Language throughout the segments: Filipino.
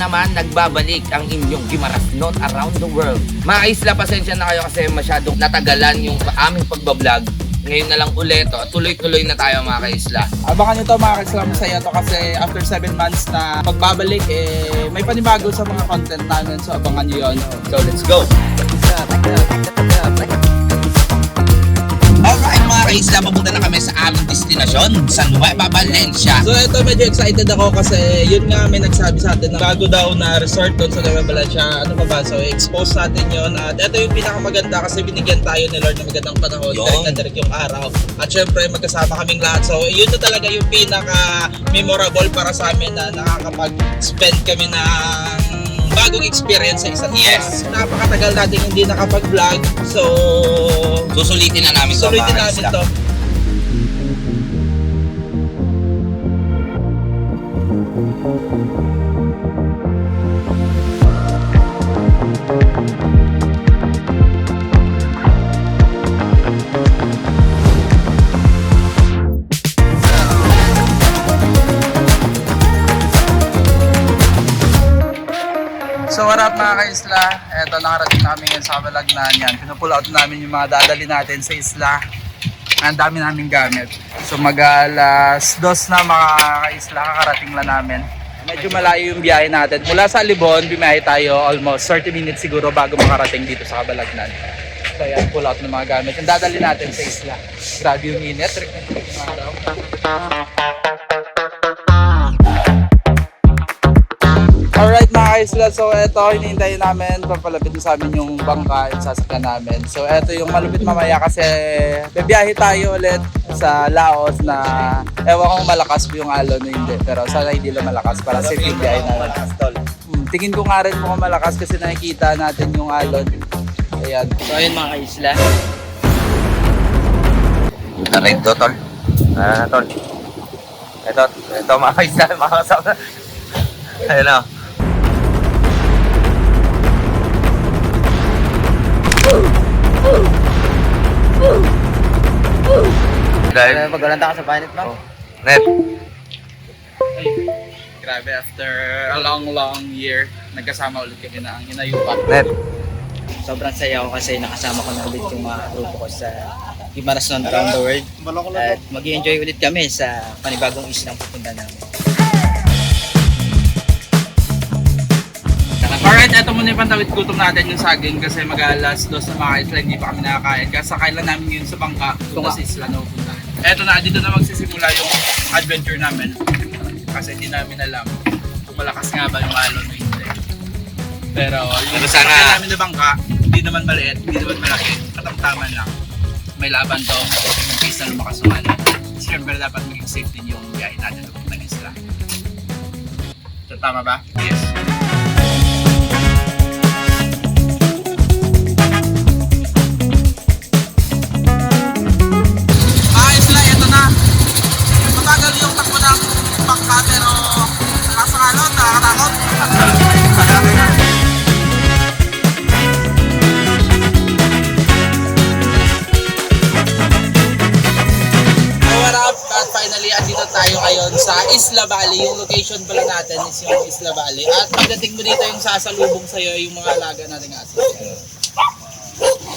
naman, nagbabalik ang inyong Gimaras Not Around the World. Mga kaisla, pasensya na kayo kasi masyadong natagalan yung aming pagbablog. Ngayon na lang ulit, oh. tuloy-tuloy na tayo mga kaisla. Abangan nyo to mga kaslam masaya to kasi after 7 months na pagbabalik eh may panibago sa mga content namin so abangan nyo yun. So let's go! Alright mga kaisla, papunta na kami sa aming destinasyon, San Nueva, Valencia. So ito medyo excited ako kasi yun nga may nagsabi sa atin na bago daw na resort doon sa Nueva Valencia. Ano pa ba? So expose natin yun at ito yung pinakamaganda kasi binigyan tayo ni Lord ng magandang panahon. Yun. Direct na direct yung araw. At syempre magkasama kaming lahat. So yun na talaga yung pinaka memorable para sa amin na nakakapag-spend kami ng bagong experience sa isa't isa. Yes. Napakatagal natin hindi nakapag-vlog. So Susulitin na namin to sulitin mga namin kaisla. to. So what up mga ka-isla? Eto nakarating namin ngayon sa Kabalagnan yan. Pinupull out namin yung mga dadali natin sa isla. Ang dami namin gamit. So mag alas dos na mga ka-isla kakarating lang namin. Medyo malayo yung biyahe natin. Mula sa Libon, biyahe tayo almost 30 minutes siguro bago makarating dito sa Kabalagnan. So yan, pull out ng mga gamit. Yung dadali natin sa isla. Grabe yung init. Trick na trick yung araw. Alright mga kaisla, so eto hinihintay namin papalapit na sa amin yung bangka yung sasakyan namin. So eto yung malupit mamaya kasi bibiyahe tayo ulit sa Laos na ewan kung malakas ba yung alon o hindi. Pero sana hindi lang malakas para safe yung biyahe namin. Hmm, tingin ko nga rin mukhang malakas kasi nakikita natin yung alon. Ayan. So ayun mga kaisla. Narin to, tol. Ah, tol. Ito, ito mga kaisla, mga kasama. Ayun na. Dahil, Paglalanta ka sa panit ba? Oh. net, Grabe, after a long, long year, nagkasama ulit kami na ang hinayupak. net. Sobrang saya ko kasi nakasama ko na ulit yung mga grupo ko sa Gimaras Non Around the World. At mag enjoy ulit kami sa panibagong islang pupunta namin. Alright, eto muna yung pantawid gutom natin yung saging kasi mag-alas dos na mga isla, hindi pa kami nakakain. Kasi sakay lang namin yun sa bangka, punta sa isla na pupuntahan. Eto na, dito na magsisimula yung adventure namin. Kasi hindi namin alam kung malakas nga ba yung alon o hindi. Pero yung Pero sana- sakay namin na bangka, hindi naman maliit, hindi naman malaki, katamtaman lang. May laban to, yung case na lumakas alon. Siyempre dapat maging safe din yung biyahe natin puntang isla. So, tama ba? Yes. Isla Valley. Yung location pala natin is yung Isla Valley. At pagdating mo dito yung sasalubong sa'yo yung mga alaga nating aso.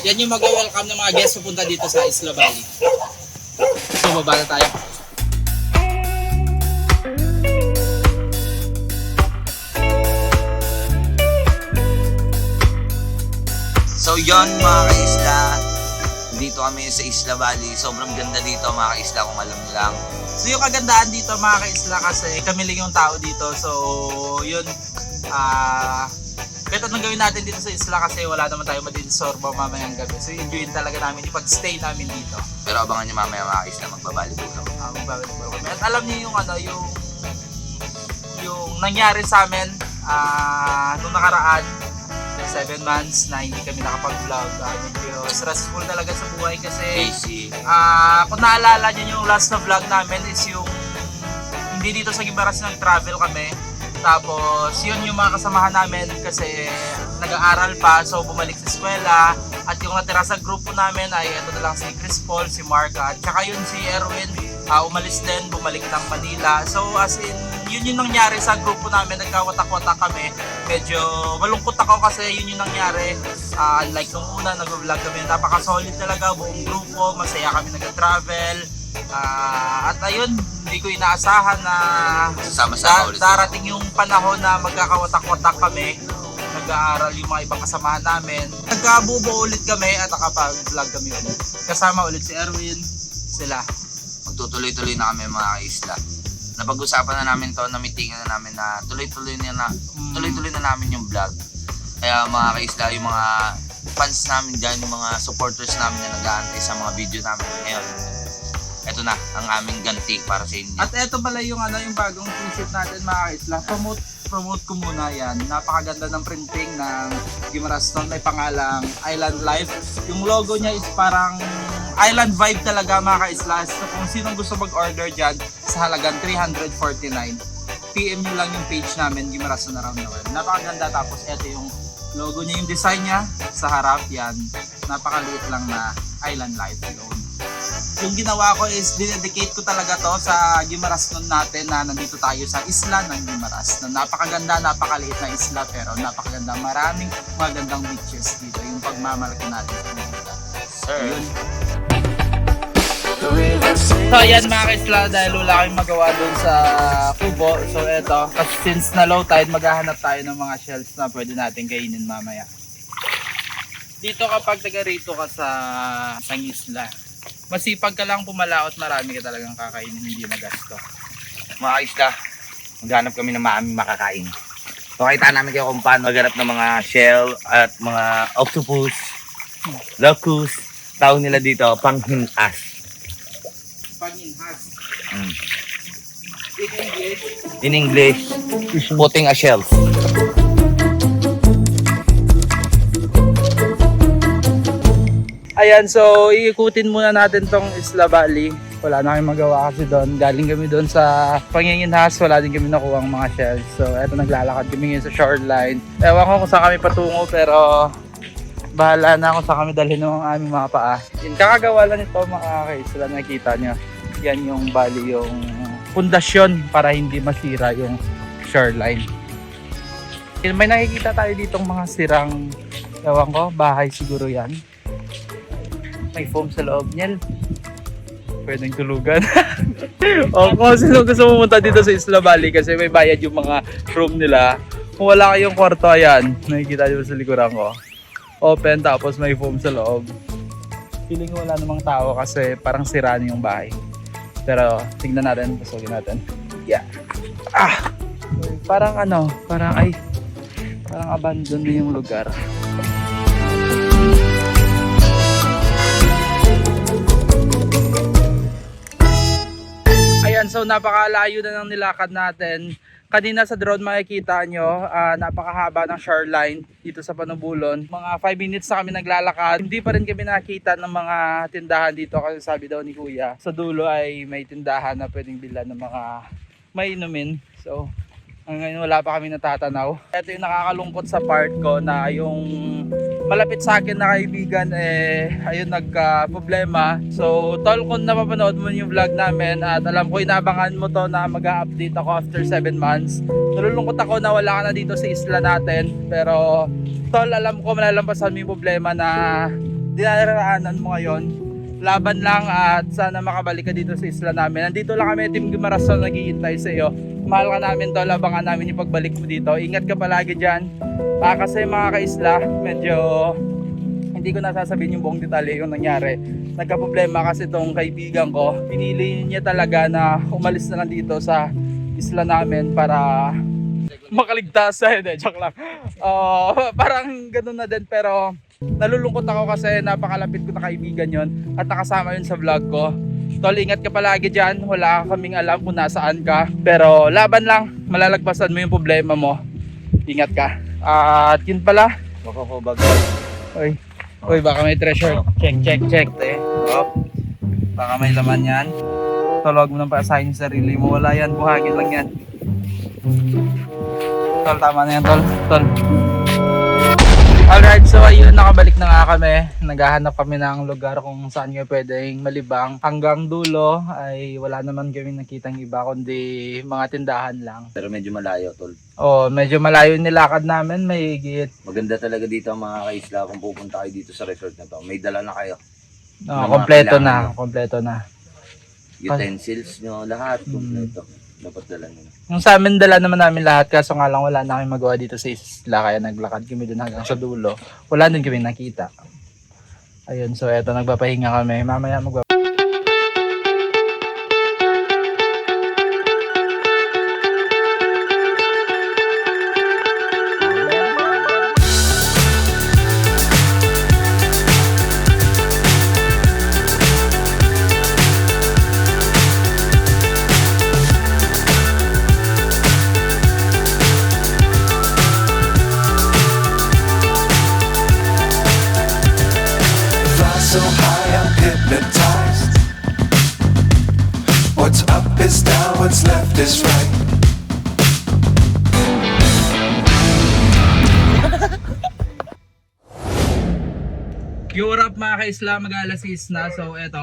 Yan yung mag-welcome ng mga guests pupunta dito sa Isla Valley. So, baba na tayo. So yon mga kaisla, dito kami sa Isla Valley. Sobrang ganda dito mga kaisla kung alam niyo lang. So yung kagandahan dito mga kaisla kasi kami lang yung tao dito. So yun, ah kahit anong gawin natin dito sa isla kasi wala naman tayo madinsorbo mamayang gabi. So enjoyin talaga namin yung pag-stay namin dito. Pero abangan niyo mamaya mga po kami. Uh, magbabalik kami. At alam niyo yung ano, yung yung nangyari sa amin ah nung nakaraan 7 months na hindi kami nakapag-vlog. Ah, medyo stressful talaga sa buhay kasi Casey. Ah, kung naalala niyo yung last na vlog namin is yung hindi dito sa Gibaras ng travel kami. Tapos, yun yung mga kasamahan namin kasi nag-aaral pa, so bumalik sa eskwela. At yung natira sa grupo namin ay ito na lang si Chris Paul, si Mark, at saka yun si Erwin, ah, umalis din, bumalik ng Manila. So, as in, yun yung nangyari sa grupo namin, nagkawatak-watak kami. Medyo malungkot ako kasi yun yung nangyari. Ah, unlike nung una, nag-vlog kami, napaka-solid talaga, buong grupo, masaya kami nag-travel. Ah, at ayun, hindi ko inaasahan na Sasama-sama da- ulit. darating yung panahon na magkakawatak-watak kami nag-aaral yung mga ibang kasamahan namin. Nagkabubo ulit kami at nakapag-vlog kami ulit. Kasama ulit si Erwin, sila. magtutuloy-tuloy na kami mga isla. Napag-usapan na namin to, namitingan na namin na tuloy-tuloy na, na tuloy-tuloy na namin yung vlog. Kaya mga kaisla, yung mga fans namin dyan, yung mga supporters namin na nag-aantay sa mga video namin ngayon. Ito na ang aming ganti para sa inyo. At eto pala yung ano yung bagong t-shirt natin mga kaisla. Promote promote ko muna yan. Napakaganda ng printing ng Gimaras Stone. May pangalang Island Life. Yung logo niya is parang island vibe talaga mga kaisla. So kung sino gusto mag-order dyan sa halagang 349, PM nyo lang yung page namin, Gimaras Stone Around the World. Napakaganda tapos eto yung logo niya, yung design niya sa harap yan. Napakaliit lang na Island Life yun yung ginawa ko is dinedicate ko talaga to sa Gimaras nun natin na nandito tayo sa isla ng Gimaras na napakaganda, napakaliit na isla pero napakaganda, maraming magandang beaches dito yung pagmamalaki natin. Sir, Yun. So ayan mga kaisla, dahil wala kayong magawa dun sa kubo, so eto, kasi since na low tide, maghahanap tayo ng mga shells na pwede natin kainin mamaya. Dito kapag taga rito ka sa isang isla, masipag ka lang pumalaot, marami ka talagang kakainin, hindi magasto. mga isla, maghanap kami ng maaming makakain. Pakita namin kayo kung paano maghanap ng mga shell at mga octopus, locus, tawag nila dito, panghinas. Paninhas. Mm. In English, In English, putting a shells. Ayan, so iikutin muna natin tong Isla Valley. Wala na kayong magawa kasi doon. Galing kami doon sa Panginginhas, wala din kami nakuha ang mga shells. So eto naglalakad kami ngayon sa shoreline. Ewan ko kung saan kami patungo pero bahala na kung saan kami dalhin ng aming mga paa. Yung kakagawa lang ito mga kaisla, nakikita nyo. Yan yung bali yung pundasyon para hindi masira yung shoreline. May nakikita tayo ditong mga sirang, ewan ko, bahay siguro yan may foam sa loob niyan. Pwedeng tulugan. o kung sino gusto pumunta dito sa Isla Valley kasi may bayad yung mga room nila. Kung wala kayong kwarto, ayan. Nakikita nyo sa likuran ko. Open tapos may foam sa loob. Feeling ko wala namang tao kasi parang sira yung bahay. Pero tignan natin, pasugin natin. Yeah. Ah! Parang ano, parang ay, parang abandon na yung lugar. Ayan, so napakalayo na ng nilakad natin. Kanina sa drone makikita nyo, ah, napakahaba ng shoreline dito sa Panubulon. Mga 5 minutes na kami naglalakad. Hindi pa rin kami nakita ng mga tindahan dito kasi sabi daw ni Kuya, sa dulo ay may tindahan na pwedeng bilhan ng mga may inumin. So, hanggang wala pa kami natatanaw. Ito yung nakakalungkot sa part ko na yung malapit sa akin na kaibigan eh ayun nagka problema. So tol kung napapanood mo yung vlog namin at alam ko inabangan mo to na mag-update ako after 7 months. Nalulungkot ako na wala ka na dito sa isla natin pero tol alam ko malalampasan mo yung problema na dinaraanan mo ngayon. Laban lang at sana makabalik ka dito sa isla namin. Nandito lang kami, Team Gimarason, naghihintay sa iyo. Mahal ka namin tol, abangan namin yung pagbalik mo dito. Ingat ka palagi dyan. Ah, kasi mga kaisla, medyo hindi ko nasasabihin yung buong detalye yung nangyari. Nagka-problema kasi itong kaibigan ko. Pinili niya talaga na umalis na lang dito sa isla namin para makaligtas sa hindi, joke lang. Oh, parang ganun na din pero nalulungkot ako kasi napakalapit ko na kaibigan yon at nakasama yun sa vlog ko. Tol, ingat ka palagi dyan. Wala kaming alam kung nasaan ka. Pero laban lang, malalagpasan mo yung problema mo. Ingat ka. At yun pala. Makakubag. Uy, uy baka may treasure. Check, check, check. Te. Op. Baka may laman yan. Tol, mo nang paasahin yung sarili mo. Wala yan, buhagin lang yan. Tol, tama na yan, tol. Tol. Alright, so ayun, nakabalik na nga kami. Naghahanap kami ng lugar kung saan nga pwedeng malibang. Hanggang dulo ay wala naman kami nakitang iba kundi mga tindahan lang. Pero medyo malayo, tol. Oh, medyo malayo yung nilakad namin, may higit. Maganda talaga dito mga kaisla kung pupunta kayo dito sa resort na to. May dala na kayo. Oh, kompleto na, nyo. kompleto na. Utensils nyo, lahat Mm. Dapat dala nyo. Yung sa amin, dala naman namin lahat kaso nga lang wala na kami magawa dito sa isla kaya naglakad kami dun hanggang sa dulo. Wala din kami nakita. Ayun, so eto nagpapahinga kami. Mamaya magpa Up mga ka-isla, mag-alas 6 na. So, eto,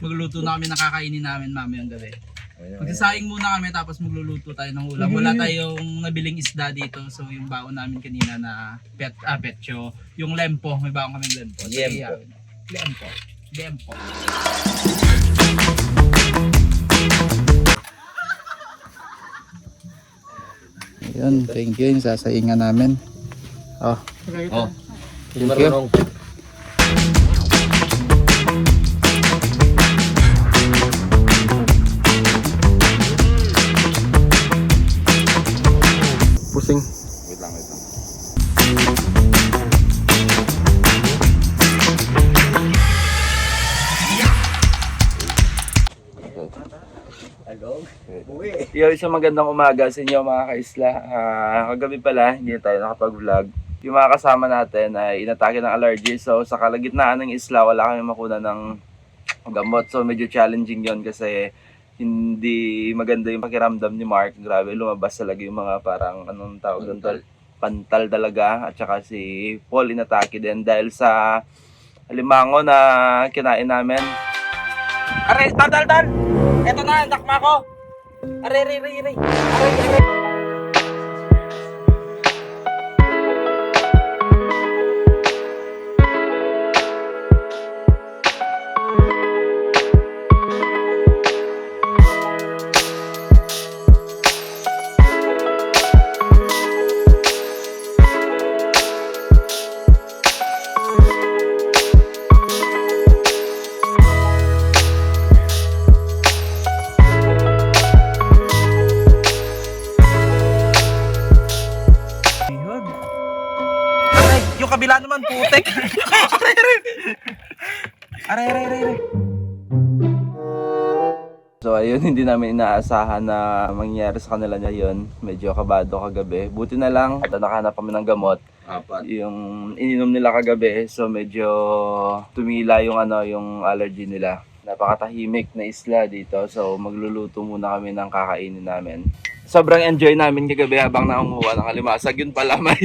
magluluto na kami ng kakainin namin mamayang gabi. Magsasaing muna kami tapos magluluto tayo ng ulam. Wala tayong nabiling isda dito. So, yung baon namin kanina na pet, ah, petcho. Yung lempo, may baon kaming lempo. So, Lempo. yeah, Lempo. Lempo. Ayun, thank you. Yung sasaingan namin. Oh, Oh, thank you. Pusing. Wait lang, wait lang. Yo, isang magandang umaga sa inyo mga kaisla. Ah, kagabi pala, hindi na tayo nakapag-vlog. Yung mga kasama natin ay inatake ng allergy. So, sa kalagitnaan ng isla, wala kami makuna ng gamot. So, medyo challenging yon kasi hindi maganda yung pakiramdam ni Mark. Grabe, lumabas talaga yung mga parang, anong tawag doon? tol? Pantal talaga. At saka si Paul inatake din dahil sa alimango na kinain namin. Aray, tal, tal, tal! Eto na, nakma ko! Aray, aray, aray, aray! Aray, aray! Namin inaasahan na mangyari sa kanila ngayon. Medyo kabado kagabi. Buti na lang, nakahanap kami ng gamot. Apat. Yung ininom nila kagabi, so medyo tumila yung ano, yung allergy nila. Napakatahimik na isla dito, so magluluto muna kami ng kakainin namin. Sobrang enjoy namin kagabi habang nakunguha ng alimasag. Yun pala may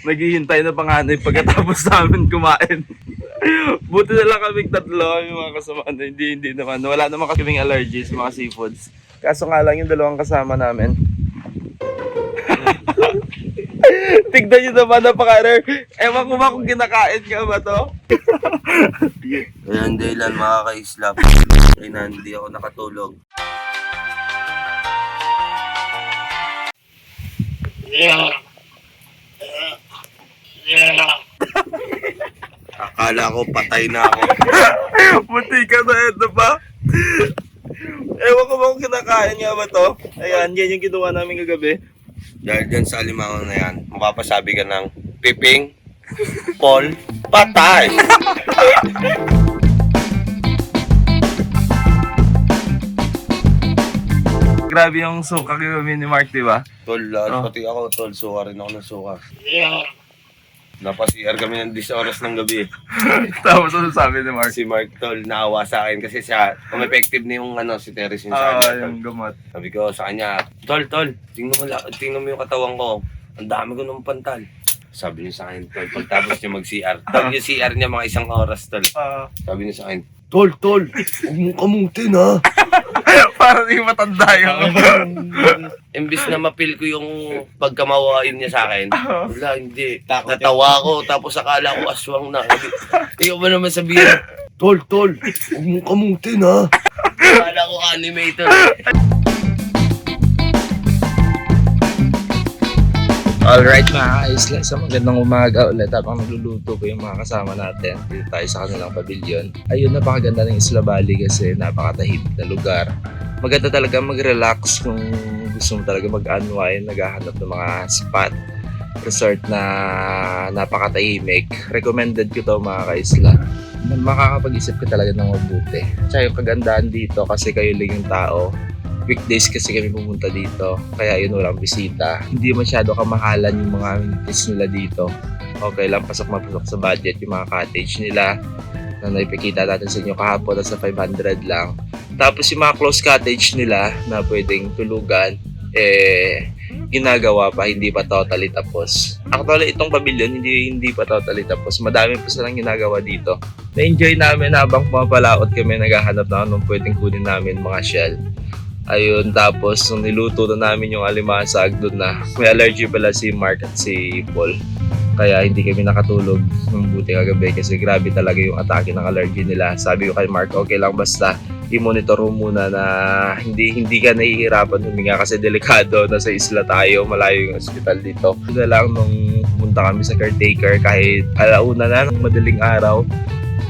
naghihintay na panganay pagkatapos namin kumain. Buti na lang kaming tatlo, yung mga kasama na hindi, hindi naman. Wala naman kaming allergies, mga seafoods. Kaso nga lang yung dalawang kasama namin. Tignan nyo naman napaka Ewan ko ba kung kinakain ka ba to? Ayan, dahilan mga kaisla. Ay hindi ako nakatulog. Akala ko patay na ako. Buti ka na ito pa. Ewan ko ba kung kinakain nga ba to? Ayan, yan yung ginawa namin kagabi. Dahil dyan sa alimango na yan, mapapasabi ka ng piping, Paul, patay! Grabe yung suka kagabi ni Mark, di ba? Tol, lahat Oh. pati ako, tol, suka rin ako ng suka. Napasiar kami ng 10 oras ng gabi. Tapos ano sabi ni Mark? Si Mark, tol, naawa sa akin kasi siya, umepective na yung ano, si Teres yung Ah, sa kanya, tol. yung gamot. Sabi ko sa kanya, tol, tol, tingnan mo, la- tingnan mo yung katawan ko. Ang dami ko ng pantal. Sabi niya sa akin, tol, pagtapos niya mag-CR. Tol, yung CR niya mga isang oras, tol. Ah, Sabi niya sa akin, Tol, tol, huwag mong kamutin ha. para di matanda yung... Imbis na mapil ko yung pagkamawain niya sa akin, wala, hindi. Natawa ko, tapos akala ko aswang na. Ikaw ba naman sabihin, Tol, tol, huwag mong kamutin ha. Akala ko animator. Alright mga kaisla, sa magandang umaga ulit habang nagluluto ko yung mga kasama natin dito tayo sa kanilang pavilion. Ayun, napakaganda ng Isla Bali kasi napakatahimik na lugar. Maganda talaga mag-relax kung gusto mo talaga mag-unwind, naghahanap ng mga spot, resort na napakatahimik. Recommended ko to mga kaisla. Makakapag-isip ka talaga ng mabuti. Tsaka yung kagandahan dito kasi kayo lang yung tao, weekdays kasi kami pumunta dito. Kaya yun walang bisita. Hindi masyado kamahalan yung mga amenities nila dito. Okay lang, pasok mapasok sa budget yung mga cottage nila na naipikita natin sa inyo kahapon nasa 500 lang. Tapos yung mga close cottage nila na pwedeng tulugan, eh, ginagawa pa, hindi pa totally tapos. Actually, itong pavilion, hindi, hindi pa totally tapos. Madami pa silang ginagawa dito. Na-enjoy namin habang pumapalaot kami, naghahanap na anong pwedeng kunin namin mga shell. Ayun, tapos nung niluto na namin yung alimasag doon na may allergy pala si Mark at si Paul. Kaya hindi kami nakatulog ng buti kagabi kasi grabe talaga yung atake ng allergy nila. Sabi ko kay Mark, okay lang basta i-monitor mo muna na hindi hindi ka nahihirapan huminga kasi delikado nasa isla tayo, malayo yung hospital dito. Na lang nung pumunta kami sa caretaker kahit alauna na ng madaling araw,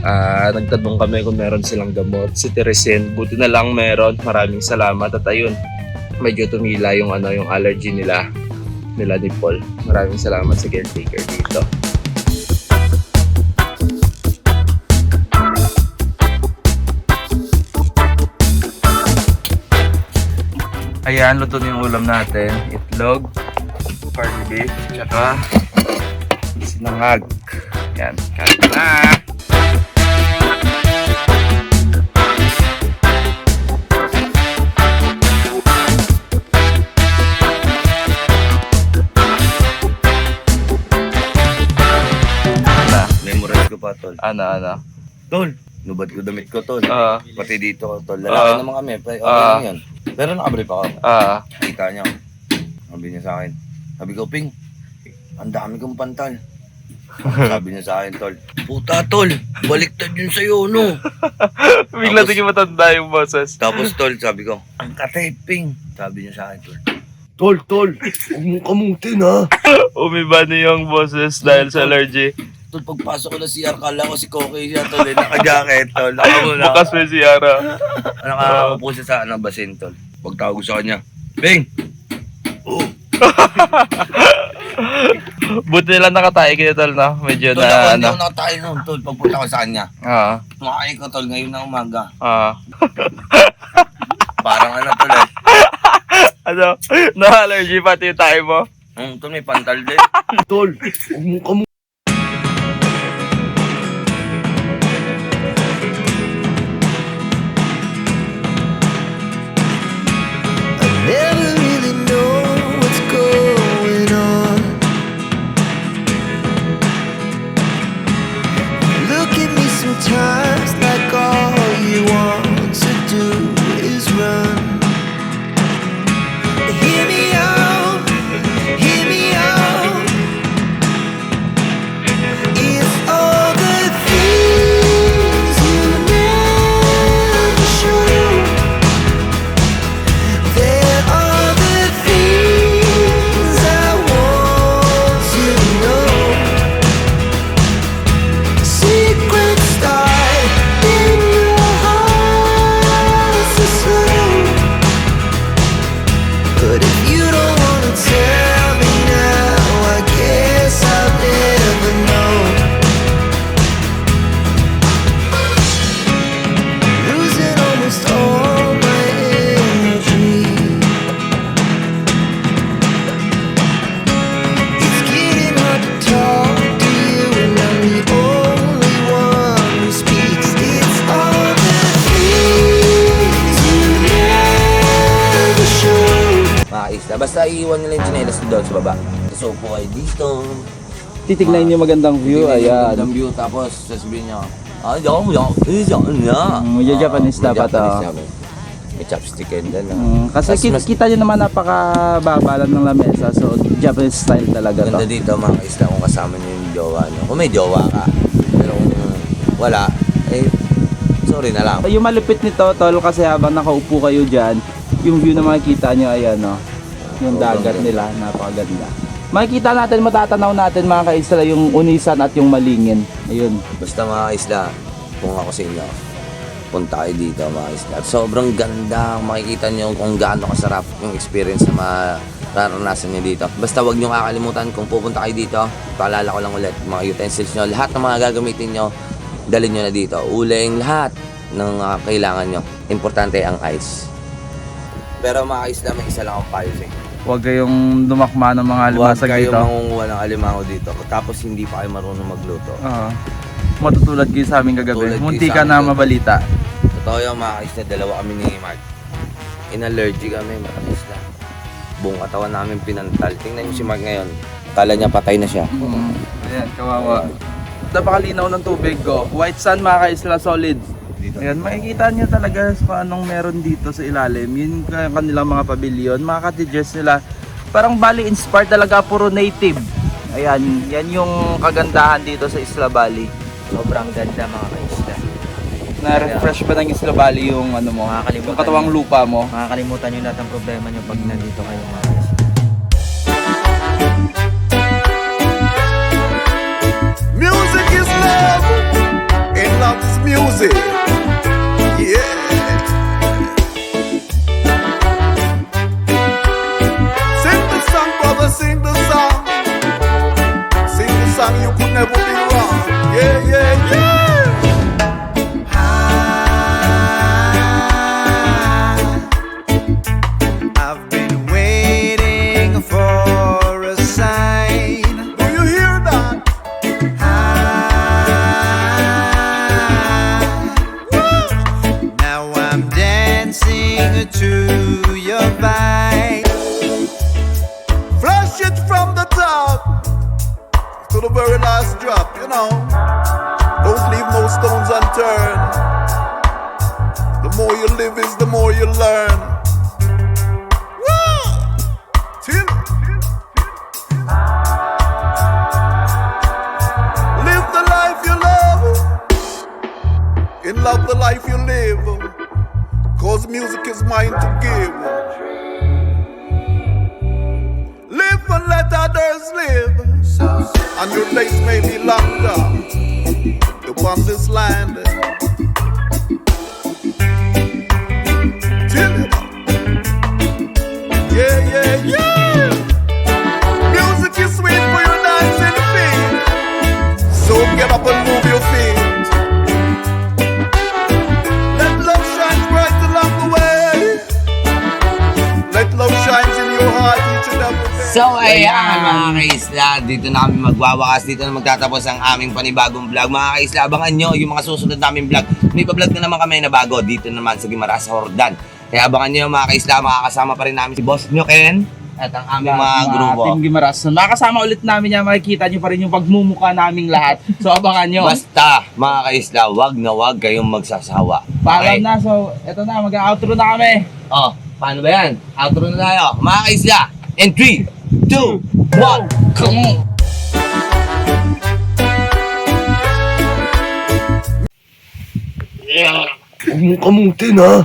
Ah, nagtanong kami kung meron silang gamot. Si Teresin, buti na lang meron. Maraming salamat at ayun, medyo tumila yung ano yung allergy nila nila ni Paul. Maraming salamat sa caretaker dito. Ayan, luto na yung ulam natin. Itlog, corned beef, tsaka sinangag. Yan, kain na! Ano, ano? Tol, nubad ko damit ko, tol. Ah, Pati dito, tol. Lalaki Ah. naman kami. Okay Ah. lang yan. Pero nakabrief ako. ah, Kita niya. Sabi niya sa akin. Sabi ko, Ping, ang dami kong pantal. Sabi niya sa akin, tol. Puta, tol. Baliktad yun sa'yo, no? bigla Tapos- tingin matanda yung boses. Tapos, tol, sabi ko, ang kateping. Sabi niya sa akin, tol. Tol, tol, huwag mong kamutin, ha? Umiba na yung boses dahil sa allergy. Tol, pagpasok ko na CR, kala ko si Koke siya, tol. Eh, naka-jacket, tol. Nakamuna. Bukas may siyara. Nakakapo siya sa ano, basin, tol. Pagtawag ko sa kanya, Ping! Oh, Buti lang nakatayo kayo tol na. Medyo tol, ako na hindi ano. ako nakatayo noon, tol. Pagpunta ko sa kanya. Ah, Makain ko, tol, ngayon na umaga. ah. Parang ano, tol, eh. Ano? Na-allergy pati yung tayo mo? Hmm, tol, may pantal din. tol, huwag mong Basta iiwan nila yung chinelas doon sa baba. So, upo kayo dito. titignan niyo magandang view. Tingnan yung Ayan. Magandang view, tapos sasabihin niya, ah, yaw, eh, yaw, na. Mm, medyo Japanese dapat, ah. May chopstick and then, ah. Mm, kasi Tas ki- mas- kita nyo naman napakababa lang ng lamesa. So, Japanese style talaga Ganda to. dito mga kaisla kung kasama niyo yung jowa niyo. Kung may jowa ka. Pero kung wala, eh, sorry na lang. Yung malupit nito, tol, kasi habang nakaupo kayo dyan, yung view na makikita nyo, ayan, no? Yung dagat nila, napakaganda. Makikita natin, matatanaw natin mga kaisla, yung unisan at yung malingin. Ayun. Basta mga isla, kung ako sa inyo, punta kayo dito mga isla. At sobrang ganda, makikita nyo kung gaano kasarap yung experience na mararanasan nyo dito. Basta wag nyo kakalimutan kung pupunta kayo dito, paalala ko lang ulit, mga utensils nyo, lahat ng mga gagamitin nyo, dalhin nyo na dito. Uling lahat ng mga kailangan nyo. Importante ang ice. Pero mga isla, may isa lang akong payo sa inyo. Huwag kayong dumakma ng mga Huwag limasag kayo dito. mangunguha ng alimango dito tapos hindi pa kayo marunong magluto. Oo. matutulad kayo sa amin kagabi. Tulad kayo Munti sa ka amin na kagabi. mabalita. Totoo yung mga kaisla, dalawa kami ni Mark. In-allergy kami, mga kaisla. Buong katawan namin pinantal. Tingnan niyo si Mark ngayon. Kala niya patay na siya. Mm. Ayan, kawawa. Napakalinaw ng tubig ko. White sand mga kaisla solid. Ayan, makikita nyo talaga kung anong meron dito sa ilalim. Yun ka- kanilang mga pavilion, mga cottages nila. Parang Bali inspired talaga, puro native. Ayan, yan yung kagandahan dito sa Isla Bali. Sobrang ganda mga kaisla. Na-refresh ba ng Isla Bali yung ano mo? Yung katawang lupa mo? Makakalimutan nyo lahat ng problema nyo pag nandito kayo mga kaisla. Music is love, and love is music. Yeah. You live is the more you learn. Woo! Live the life you love. And love the life you live. Cause music is mine to give. Live and let others live. And your days may be longer upon this land. So ayan mga kaisla, dito na kami magwawakas, dito na magtatapos ang aming panibagong vlog. Mga kaisla, abangan nyo yung mga susunod naming vlog. May pa-vlog na naman kami na bago dito naman sa Gimaras, Hordan. Kaya abangan nyo mga kaisla, makakasama pa rin namin si Boss nyo Ken at ang aming mga grupo. Team Gimaras. Makakasama ulit namin yan, makikita nyo pa rin yung pagmumuka naming lahat. So abangan nyo. Basta mga kaisla, wag na wag kayong magsasawa. Paalam na, so eto na, mag-outro na kami. Oh, paano ba yan? Outro na tayo. Mga kaisla, in 3, 2, 1, come on! Huwag mong kamutin ha.